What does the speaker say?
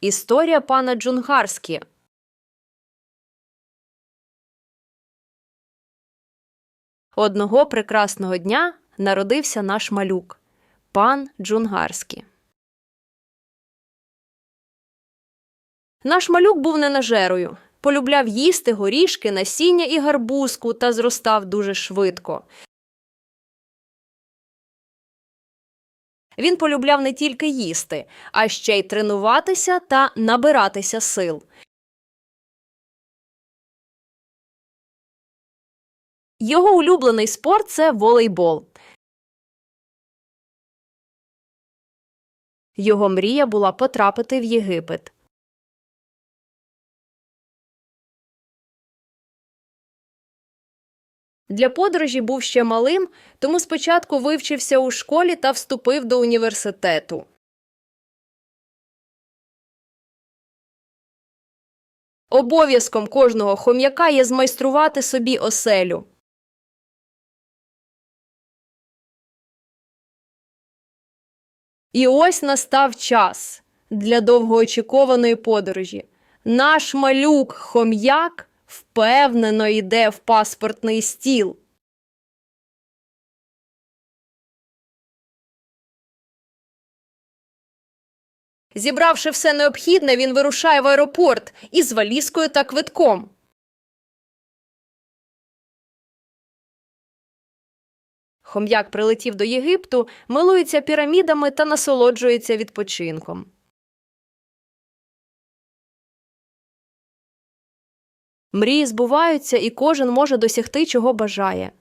Історія пана Джунгарські. Одного прекрасного дня народився наш малюк пан Джунгарський. Наш малюк був ненажерою, полюбляв їсти горішки, насіння і гарбузку та зростав дуже швидко. Він полюбляв не тільки їсти, а ще й тренуватися та набиратися сил. Його улюблений спорт це волейбол. Його мрія була потрапити в Єгипет. Для подорожі був ще малим, тому спочатку вивчився у школі та вступив до університету. Обов'язком кожного хом'яка є змайструвати собі оселю. І ось настав час для довгоочікуваної подорожі. Наш малюк хом'як впевнено йде в паспортний стіл. Зібравши все необхідне, він вирушає в аеропорт із валізкою та квитком. Хом'як прилетів до Єгипту, милується пірамідами та насолоджується відпочинком. Мрії збуваються, і кожен може досягти, чого бажає.